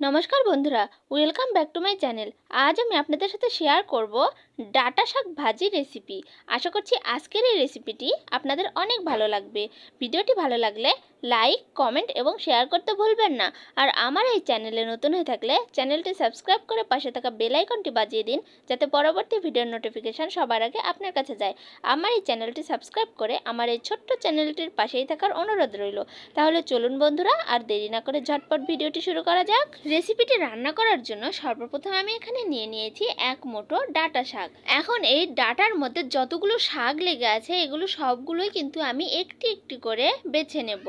নমস্কার বন্ধুরা welcome back to my channel আজ আমি আপনাদের সাথে শেয়ার করব ডাটা শাক ভাজি রেসিপি আশা করছি আজকের এই রেসিপিটি আপনাদের অনেক ভালো লাগবে। ভিডিওটি ভালো লাগলে লাইক কমেন্ট এবং শেয়ার করতে ভুলবেন না। আর আমার এই চ্যানেলে নতুন হয়ে থাকলে চ্যানেলটি সাবস্ক্রাইব করে পাশে থাকা বেল আইকনটি বাজিয়ে দিন, যাতে পরবর্তী ভিডিওর নোটিফিকেশান সবার আগে আপনার কাছে যায়। আমার এই চ্যানেলটি সাবস্ক্রাইব করে আমার এই ছোট্ট চ্যানেলটির পাশেই থাকার অনুরোধ রইল। তাহলে চলুন বন্ধুরা, আর দেরি না করে ঝটপট ভিডিওটি শুরু করা যাক। রেসিপিটি রান্না করার জন্য সর্বপ্রথম আমি এখানে নিয়ে নিয়েছি এক মুঠো ডাটা শাক। এখন এই ডাটার মধ্যে যতগুলো শাক লেগে আছে, এগুলো সবগুলোই কিন্তু আমি একটি একটি করে বেছে নেব।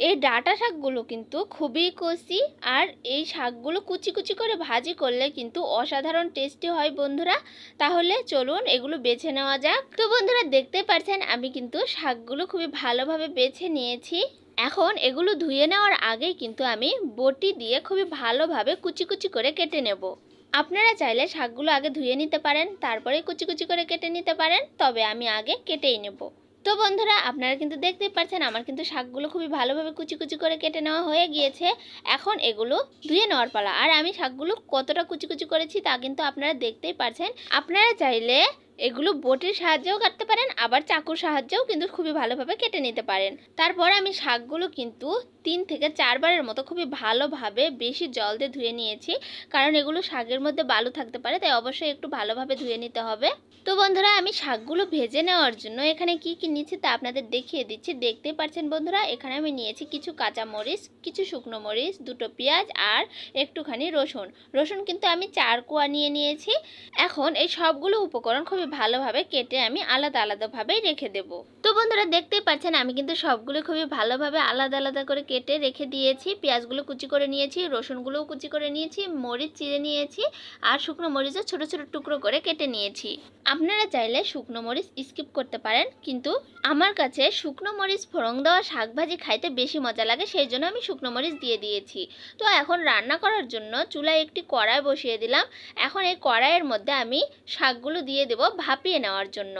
এই ডাটা শাকগুলো কিন্তু খুবই কষি আর এই শাকগুলো কুচি কুচি করে ভাজি করলে কিন্তু অসাধারণ টেস্টি হয় বন্ধুরা। তাহলে চলুন এগুলো বেছে নেওয়া যাক। তো বন্ধুরা, দেখতে পাচ্ছেন আমি কিন্তু শাকগুলো খুবই ভালোভাবে বেছে নিয়েছি। এখন এগুলো ধুয়ে নেওয়ার আগেই কিন্তু আমি বটি দিয়ে খুবই ভালোভাবে কুচি কুচি করে কেটে নেব। আপনারা চাইলে শাকগুলো আগে ধুয়ে নিতে পারেন, তারপরে কুচি কুচি করে কেটে নিতে পারেন, তবে আমি আগে কেটেই নেব। তো বন্ধুরা, আপনারা কিন্তু দেখতে পাচ্ছেন আমার কিন্তু শাকগুলো খুবই ভালোভাবে কুচি কুচি করে কেটে নেওয়া হয়ে গিয়েছে। এখন এগুলো ধুয়ে নেওয়ার পালা। আর আমি শাকগুলো কতটা কুচি কুচি করেছি তা কিন্তু আপনারা দেখতেই পাচ্ছেন আপনারা চাইলে এগুলো বটির সাহায্যেও কাটতে পারেন, আবার চাকুর সাহায্যেও কিন্তু খুবই ভালোভাবে কেটে নিতে পারেন। তারপর আমি শাকগুলো কিন্তু তিন থেকে চারবারের মতো খুবই ভালোভাবে বেশি জল দিয়ে ধুয়ে নিয়েছি, কারণ এগুলো শাকের মধ্যে বালু থাকতে পারে, তাই অবশ্যই একটু ভালোভাবে ধুয়ে নিতে হবে। তো বন্ধুরা, আমি শাকগুলো ভেজে নেওয়ার জন্য এখানে কি কি নিচ্ছি তা আপনাদের দেখিয়ে দিচ্ছি। দেখতেই পাচ্ছেন বন্ধুরা, এখানে আমি নিয়েছি কিছু কাঁচা মরিচ কিছু শুকনো মরিচ, দুটো পেঁয়াজ আর একটুখানি রসুন। রসুন কিন্তু আমি চার কোয়া নিয়ে নিয়েছি। এখন এই সবগুলো উপকরণ খুবই ভালোভাবে কেটে আমি আলাদা আলাদাভাবেই রেখে দেব। তো বন্ধুরা দেখতেই পাচ্ছেন, আমি কিন্তু সবগুলো খুবই ভালোভাবে আলাদা আলাদা করে কেটে রেখে দিয়েছি। পেঁয়াজগুলো কুচি করে নিয়েছি, রসুনগুলোও কুচি করে নিয়েছি, মরিচ চিড়ে নিয়েছি আর শুকনো মরিচও ছোট ছোট টুকরো করে কেটে নিয়েছি। আপনারা চাইলে শুকনো মরিচ স্কিপ করতে পারেন, কিন্তু আমার কাছে শুকনো মরিচ ফোড়ং দেওয়া শাকভাজি খাইতে বেশি মজা লাগে, সেই জন্য আমি শুকনো মরিচ দিয়ে দিয়েছি। তো এখন রান্না করার জন্য চুলায় একটি কড়াই বসিয়ে দিলাম। এখন এই কড়াইয়ের মধ্যে আমি শাকগুলো দিয়ে দেব ভাপিয়ে নেওয়ার জন্য।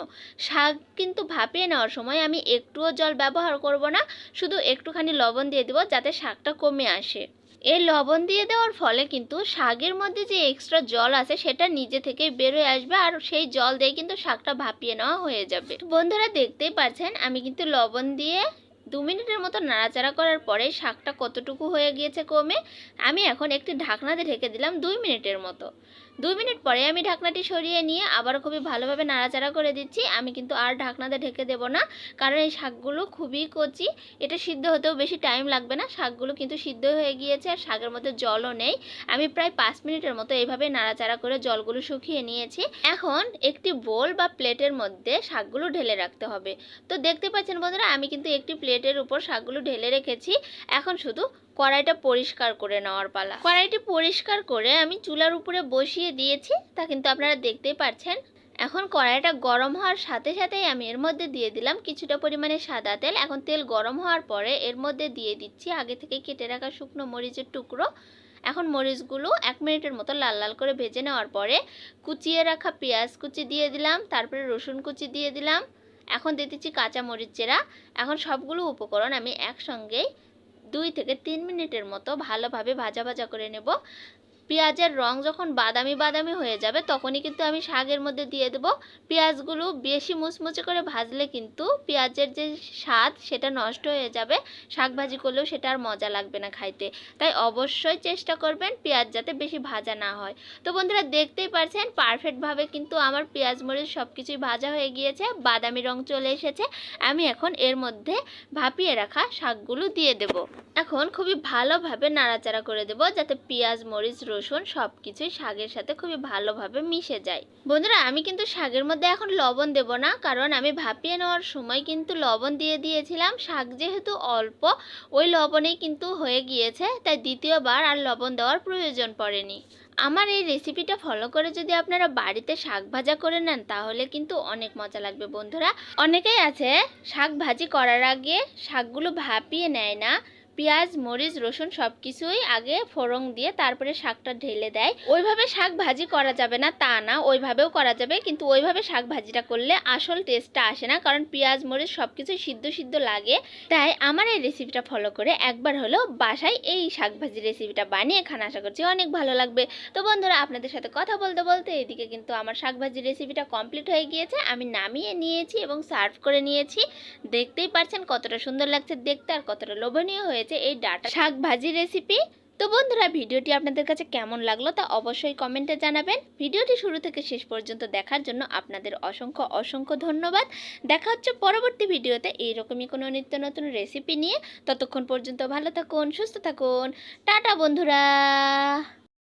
শাক কিন্তু ভাপিয়ে নেওয়ার সময় আমি একটুও জল ব্যবহার করব না, শুধু একটুখানি লবণ দিয়ে দেবো যাতে শাকটা কমে আসে। এই লবণ দিয়ে দেওয়ার ফলে কিন্তু শাকের মধ্যে যে এক্সট্রা জল আছে সেটা নিজে থেকে বেরোয় আসবে আর সেই জল দিয়ে কিন্তু শাকটা ভাপিয়ে নেওয়া হয়ে যাবে। বন্ধুরা দেখতেই পাচ্ছেন, আমি কিন্তু লবণ দিয়ে দু মিনিটের মতো নাড়াচাড়া করার পরে শাকটা কতটুকু হয়ে গিয়েছে কমে আমি এখন একটি ঢাকনাতে ঢেকে দিলাম দুই মিনিটের মতো। দুই মিনিট পরে আমি ঢাকনাটি সরিয়ে নিয়ে আবার খুবই ভালোভাবে নাড়াচাড়া করে দিচ্ছি। আমি কিন্তু আর ঢাকনাতে ঢেকে দেবো না, কারণ এই শাকগুলো খুবই কচি। এটা সিদ্ধ হতেও বেশি টাইম লাগবে না, শাকগুলো কিন্তু সিদ্ধ হয়ে গিয়েছে আর শাকের মধ্যে জলও নেই। আমি প্রায় পাঁচ মিনিটের মতো এইভাবে নাড়াচাড়া করে জলগুলো শুকিয়ে নিয়েছি। এখন একটি বোল বা প্লেটের মধ্যে শাকগুলো ঢেলে রাখতে হবে। তো দেখতে পাচ্ছেন বন্ধুরা, আমি কিন্তু একটি প্লেটের উপর শাকগুলো ঢেলে রেখেছি। এখন শুধু কড়াইটা পরিষ্কার করে নেওয়ার পালা। কড়াইটি পরিষ্কার করে আমি চুলার উপরে বসিয়ে দিয়েছি, তা কিন্তু আপনারা দেখতেই পাচ্ছেন এখন কড়াইটা গরম হওয়ার সাথে সাথেই আমি এর মধ্যে দিয়ে দিলাম কিছুটা পরিমাণে সাদা তেল। এখন তেল গরম হওয়ার পরে এর মধ্যে দিয়ে দিচ্ছি আগে থেকে কেটে রাখা শুকনো মরিচের টুকরো। এখন মরিচগুলো এক মিনিটের মতো লাল লাল করে ভেজে নেওয়ার পরে কুচিয়ে রাখা পেঁয়াজ কুচি দিয়ে দিলাম, তারপরে রসুন কুচি দিয়ে দিলাম। এখন দিয়ে দিচ্ছি কাঁচা মরিচ চেরা এখন সবগুলো উপকরণ আমি একসঙ্গেই দুই থেকে তিন মিনিটের মতো ভালোভাবে ভাজা ভাজা করে নেব। পেঁয়াজের রং যখন বাদামি বাদামি হয়ে যাবে, তখনই কিন্তু আমি শাকের মধ্যে দিয়ে দেব। পেঁয়াজগুলো বেশি মুচমুচে করে ভাজলে কিন্তু পেঁয়াজের যে স্বাদ সেটা নষ্ট হয়ে যাবে। শাক ভাজি করলেও সেটা আর মজা লাগবে না খাইতে। তাই অবশ্যই চেষ্টা করবেন পেঁয়াজ যাতে বেশি ভাজা না হয়। তো বন্ধুরা, দেখতেই পারছেন পারফেক্টভাবে কিন্তু আমার পেঁয়াজ মরিচ সব কিছুই ভাজা হয়ে গিয়েছে, বাদামি রং চলে এসেছে। আমি এখন এর মধ্যে ভাপিয়ে রাখা শাকগুলো দিয়ে দেব। এখন খুবই ভালোভাবে নাড়াচাড়া করে দেব যাতে পেঁয়াজ, মরিচ, রসুন সব কিছুই শাকের সাথে খুবই ভালোভাবে মিশে যায়। বন্ধুরা, আমি কিন্তু শাকের মধ্যে এখন লবণ দেব না, কারণ আমি ভাপিয়ে নেওয়ার সময় কিন্তু লবণ দিয়ে দিয়েছিলাম। শাক যেহেতু অল্প, ওই লবণেই কিন্তু হয়ে গিয়েছে, তাই দ্বিতীয়বার আর লবণ দেওয়ার প্রয়োজন পড়েনি। আমার এই রেসিপিটা ফলো করে যদি আপনারা বাড়িতে শাক ভাজা করে নেন, তাহলে কিন্তু অনেক মজা লাগবে বন্ধুরা। অনেকেই আছে শাক ভাজি করার আগে শাকগুলো ভাপিয়ে নেয় না পেঁয়াজ, মরিচ, রসুন সব কিছুই আগে ফোড়ন দিয়ে তারপরে শাকটা ঢেলে দেয়। ওইভাবে শাক ভাজি করা যাবে না, তা না, ওইভাবেও করা যাবে, কিন্তু ওইভাবে শাক ভাজিটা করলে আসল টেস্টটা আসে না, কারণ পেঁয়াজ, মরিচ সব কিছু সিদ্ধ সিদ্ধ লাগে। তাই আমার এই রেসিপিটা ফলো করে একবার হলেও বাসায় এই শাক ভাজি রেসিপিটা বানিয়ে খান, আশা করছি অনেক ভালো লাগবে। তো বন্ধুরা, আপনাদের সাথে কথা বলতে বলতে এদিকে কিন্তু আমার শাক ভাজি রেসিপিটা কমপ্লিট হয়ে গিয়েছে। আমি নামিয়ে নিয়েছি এবং সার্ভ করে নিয়েছি। দেখতেই পারছেন কতটা সুন্দর লাগছে দেখতে আর কতটা লোভনীয় হয়েছে। এই ডাটা শাক ভাজি রেসিপি তো বন্ধুরা, ভিডিওটি আপনাদের কাছে কেমন লাগল তা অবশ্যই কমেন্টে জানাবেন। ভিডিওটি শুরু থেকে শেষ পর্যন্ত দেখার জন্য আপনাদের অসংখ্য অসংখ্য ধন্যবাদ। দেখা হচ্ছে পরবর্তী ভিডিওতে এইরকমই কোনো নিত্য নতুন রেসিপি নিয়ে। ততক্ষণ পর্যন্ত ভালো থাকুন, সুস্থ থাকুন। টাটা বন্ধুরা।